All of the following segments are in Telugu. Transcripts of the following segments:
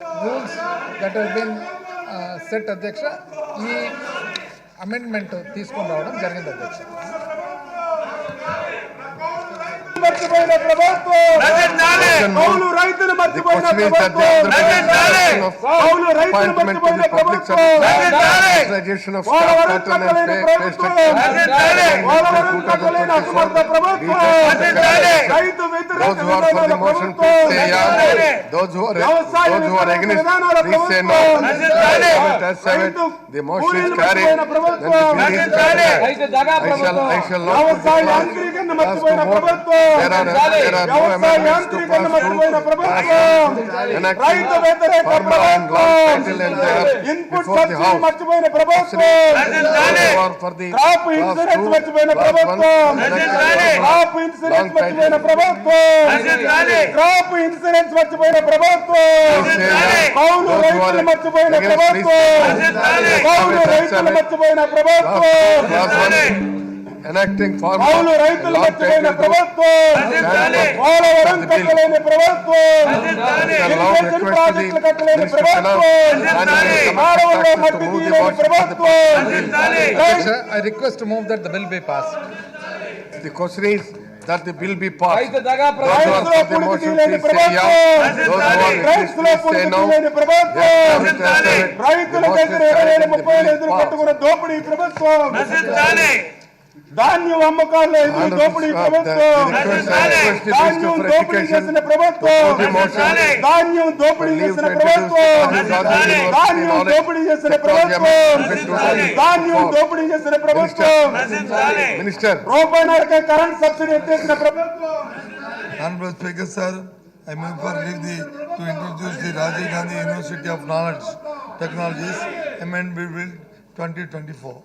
Rules that has been set అధ్యక్ష ఈ అమెండ్మెంట్ తీసుకొని రావడం జరిగింది అధ్యక్ష మర్చిపోయిన ప్రభుత్వం. కౌలు రైతులు మర్చిపోయిన ప్రభుత్వం. కౌలు రైతులు మర్చిపోయిన ప్రభుత్వం. పోలవరం కట్టలేని ప్రభుత్వం పోలవరం కట్టలేని అసమర్థ ప్రభుత్వం రైతు వ్యతిరేక విధానాల ప్రభుత్వం. వ్యవసాయ విధానాల ప్రభుత్వం. రైతు కూలీలు మర్చిపోయిన ప్రభుత్వం. వ్యవసాయ యాంత్రీకరణ మర్చిపోయిన ప్రభుత్వం. వ్యవసాయ యాంత్రీకరణ మర్చిపోయిన ప్రభుత్వం. రైతు వ్యతిరేక ప్రభుత్వం. ఇన్పుట్ సబ్సిడీ మర్చిపోయిన ప్రభుత్వం. క్రాప్ ఇన్సూరెన్స్ మర్చిపోయిన ప్రభుత్వం. క్రాప్ ఇన్సూరెన్స్ మర్చిపోయిన ప్రభుత్వం. క్రాప్ ఇన్సూరెన్స్ మర్చిపోయిన ప్రభుత్వం. కౌలు రైతులు మర్చిపోయిన ప్రభుత్వం. కౌలు రైతులు మర్చిపోయిన ప్రభుత్వం. enacting కౌలు formula రైతులు long మర్చిపోయిన time ago. ప్రభుత్వం పోలవరం కట్టలేని ప్రభుత్వం long ఇరిగేషన్ request to ప్రాజెక్టులు the కట్టలేని Minister of ప్రభుత్వం Finance, మానవుల్లో Finance మట్టి to move the తీయలేని motion for the ప్రభుత్వం అధ్యక్ష I request move that the bill be pass The question is that the bill be passed. రైతులో Those who are for the పుణికి motion, తీయలేని please say yeah. ప్రభుత్వం Those who are against, రైతులో please say పుణికి no. తీయలేని ప్రభుత్వం Yes, have it, have it. The రైతుల motion దగ్గర is ఇరవై carried, వేల the ముప్పై bill వేల is ఎదురు passed. కట్టుకున్న దోపిడీ ప్రభుత్వం ధాన్యం అమ్మకాల్లో ఎదురు Honorable దోపిడీ sir, the- ప్రభుత్వం the request- the request is ధాన్యం for దోపిడీ education. చేసిన ప్రభుత్వం To the motion. ధాన్యం దోపిడీ Leave చేసిన to introduce ప్రభుత్వం the Gazi University ధాన్యం knowledge దోపిడీ చేసిన technology ప్రభుత్వం amendment ధాన్యం 2024. దోపిడీ చేసిన ప్రభుత్వం Minister, రూపాయన్నరకే కరెంట్ సబ్సిడీ ఎత్తేసిన ప్రభుత్వం Honorable Speaker, sir, I move for leave the, to introduce the Rajiv Gandhi University of Knowledge Technologies Amendment Bill 2024.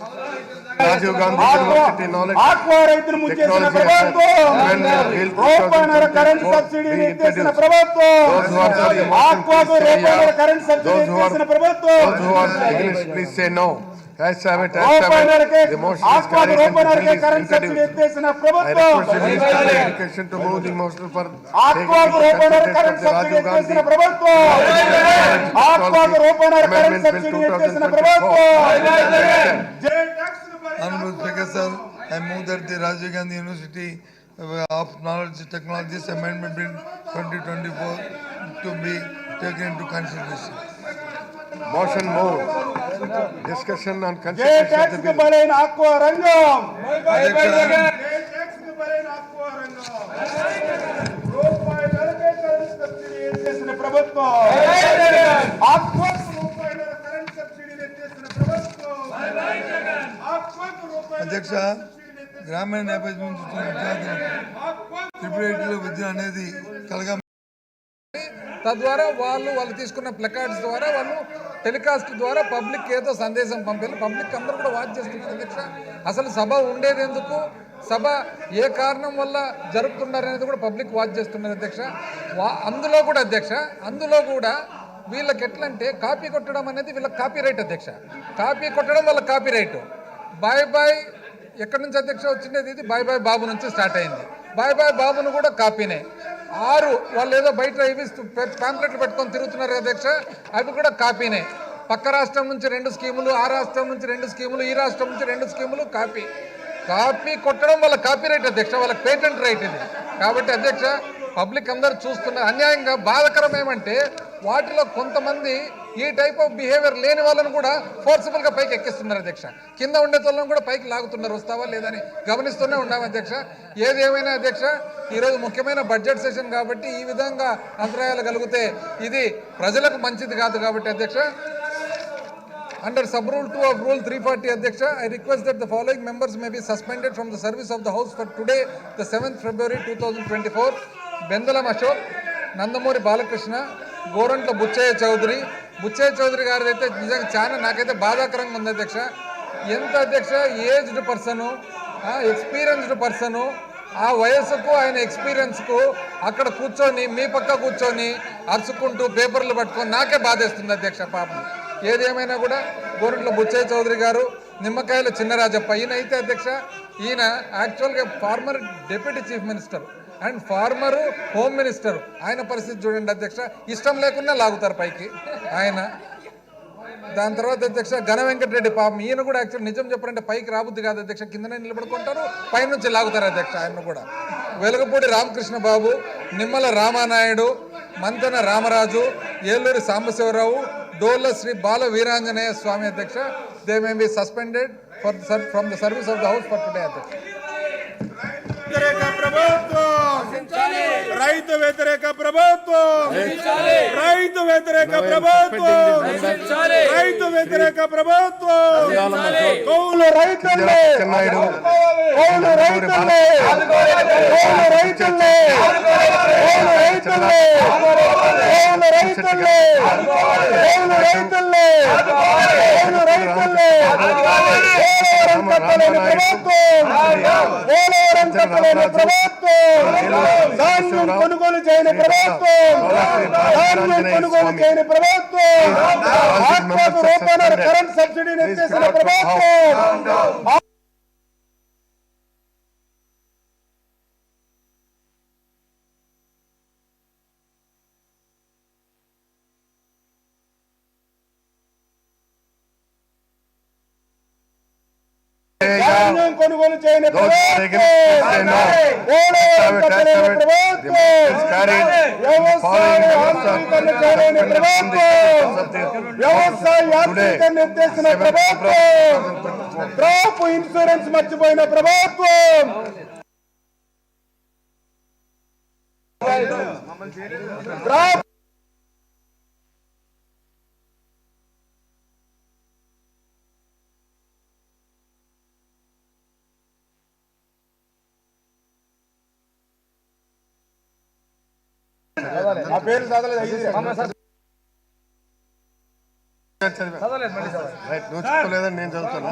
Rajiv Gandhi University Knowledge aqua రైతులు ముంచేసిన ప్రభుత్వం రూపాయన్నర కరెంట్ 2024 సబ్సిడీని. ప్రభుత్వం ఆక్వాకు రూపాయన్నర. కరెంట్ సబ్సిడీ ప్రభుత్వం those who are tax save tax save emotional ಆಸ್ಪದ ರೂಪನರ್ಗೆ ಕರೆಂಟ್ ಸಬ್ಸಿಡಿ ನಿರ್ದೇಶನ ಪ್ರಭುತ್ವ education to move the emotional for ಆಸ್ಪದ ರೂಪನರ್ ಕರೆಂಟ್ ಸಬ್ಸಿಡಿ ನಿರ್ದೇಶನ ಪ್ರಭುತ್ವ ಆಸ್ಪದ ರೂಪನರ್ ಕರೆಂಟ್ ಸಬ್ಸಿಡಿ ನಿರ್ದೇಶನ ಪ್ರಭುತ್ವ ಜೈ tax Anuruddha Prakash sir I move that the Rajiv Gandhi University of Knowledge Technologies Amendment Bill 2024 to be taken into consideration. The కి bill. బలైన ఆక్వా రంగం అధ్యక్ష ప్రభుత్వం గ్రామీణ నేపథ్యం నుంచి వచ్చిన విద్యార్థులకు ట్రిపుల్ ఐటీలో విద్య అనేది కలగా తద్వారా వాళ్ళు వాళ్ళు తీసుకున్న ప్లకార్డ్స్ ద్వారా వాళ్ళు టెలికాస్ట్ ద్వారా పబ్లిక్ ఏదో సందేశం పంపారు. పబ్లిక్ అందరూ కూడా వాచ్ చేస్తున్నారు. అధ్యక్ష అసలు సభ ఉండేది ఎందుకు? సభ ఏ కారణం వల్ల జరుపుతున్నారు అనేది కూడా పబ్లిక్ వాచ్ చేస్తున్నారు అధ్యక్ష. వా అందులో కూడా అధ్యక్ష అందులో కూడా వీళ్ళకి ఎట్లంటే కాపీ కొట్టడం అనేది వీళ్ళకి కాపీ రైట్ అధ్యక్ష. కాపీ కొట్టడం వాళ్ళ కాపీ రైట్ బాయ్ బాయ్ ఎక్కడి నుంచి అధ్యక్ష వచ్చిండేది ఇది బాయ్ బాయ్ బాబు నుంచి స్టార్ట్ అయింది. బాయ్ బాయ్ బాబును కూడా కాపీనే. ఆరు వాళ్ళు ఏదో బయట ఇవి ప్యాంప్లెట్లు పెట్టుకొని తిరుగుతున్నారు అధ్యక్ష అవి కూడా కాపీనే. పక్క రాష్ట్రం నుంచి రెండు స్కీములు ఆ రాష్ట్రం నుంచి రెండు స్కీములు ఈ రాష్ట్రం నుంచి రెండు స్కీములు కాపీ. కాపీ కొట్టడం వాళ్ళ కాపీ రైట్ అధ్యక్ష వాళ్ళకి పేటెంట్ రైట్ ఇది. కాబట్టి అధ్యక్ష పబ్లిక్ అందరు చూస్తున్నారు అన్యాయంగా బాధకరం ఏమంటే వాటిలో కొంతమంది ఈ టైప్ ఆఫ్ బిహేవియర్ లేని వాళ్ళను కూడా ఫోర్సిబుల్గా పైకి ఎక్కిస్తున్నారు అధ్యక్ష. కింద ఉండే వాళ్ళని కూడా పైకి లాగుతున్నారు. వస్తావా లేదని గమనిస్తూనే ఉన్నాం అధ్యక్ష. ఏది ఏమైనా అధ్యక్ష ఈరోజు ముఖ్యమైన బడ్జెట్ సెషన్ కాబట్టి ఈ విధంగా అంతరాయాలు కలిగితే ఇది ప్రజలకు మంచిది కాదు కాబట్టి అధ్యక్ష. Under sub rule 2 of rule 340 Adhyaksha, I request that the following members may be suspended from the service of the house for today, the 7th February 2024. Bendalam Ashok Nandamuri Balakrishna Gorantla Butchaiah Chowdary ముచ్చే చౌదరి గారిది అయితే నిజంగా చాలా నాకైతే బాధాకరంగా ఉంది అధ్యక్ష. ఎంత అధ్యక్ష? ఏజ్డ్ పర్సను ఎక్స్పీరియన్స్డ్ పర్సను ఆ వయసుకు ఆయన ఎక్స్పీరియన్స్కు అక్కడ కూర్చొని మీ పక్క కూర్చొని అరుచుకుంటూ పేపర్లు పట్టుకొని నాకే బాధేస్తుంది అధ్యక్ష పాపం. ఏదేమైనా కూడా గోరంట్ల బుచ్చయ్య చౌదరి గారు నిమ్మకాయల చిన్నరాజప్ప ఈయన అయితే అధ్యక్ష ఈయన యాక్చువల్గా former deputy chief minister and former home minister. ఆయన పరిస్థితి చూడండి అధ్యక్ష. ఇష్టం లేకుండా లాగుతారు పైకి. ఆయన. దాని తర్వాత అధ్యక్ష ఘన వెంకటరెడ్డి పాపం. ఈయన కూడా యాక్చువల్ నిజం చెప్పాలంటే పైకి రాబుద్ది కాదు అధ్యక్ష. కిందనే నిలబడుకుంటారు పైనుంచి లాగుతారు అధ్యక్ష ఆయన కూడా. వెలుగుపూడి రామకృష్ణ బాబు నిమ్మల రామానాయుడు మంతెన రామరాజు ఏలూరి సాంబశివరావు డోల్ల శ్రీ బాల వీరాంజనేయ స్వామి అధ్యక్ష. They may be suspended for from the service of the house for today అధ్యక్ష వ్యతిరేక ప్రభుత్వం రైతు వ్యతిరేక ప్రభుత్వం. రైతు వ్యతిరేక ప్రభుత్వం. రైతు వ్యతిరేక ప్రభుత్వం. కౌలు చెన్నాయుడు కౌలు రైతుల్ని. కౌలు రైతుల్ని. కౌలు రైతుల్ని. కౌలు రైతుల్ని కౌలు రైతుల్ని కౌలు రైతుల్ని పోలవరం కట్టలేని ప్రభుత్వం! పోలవరం కట్టలేని ప్రభుత్వం! ధాన్యం కొనుగోలు చేయని ప్రభుత్వం! ధాన్యం కొనుగోలు చేయని ప్రభుత్వం! ఆత్మకు రూపాయల కరెంట్ సబ్సిడీని ఎత్తేసిన ప్రభుత్వం! కొనుగోలు చేయని వ్యవసాయ ఎత్తేసిన ప్రభుత్వం. క్రాప్ ఇన్సూరెన్స్ మర్చిపోయిన ప్రభుత్వం. క్రాప్ నా పేరు చదవలేదు రైట్ నువ్వు చెప్పలేదని నేను చదువుతాను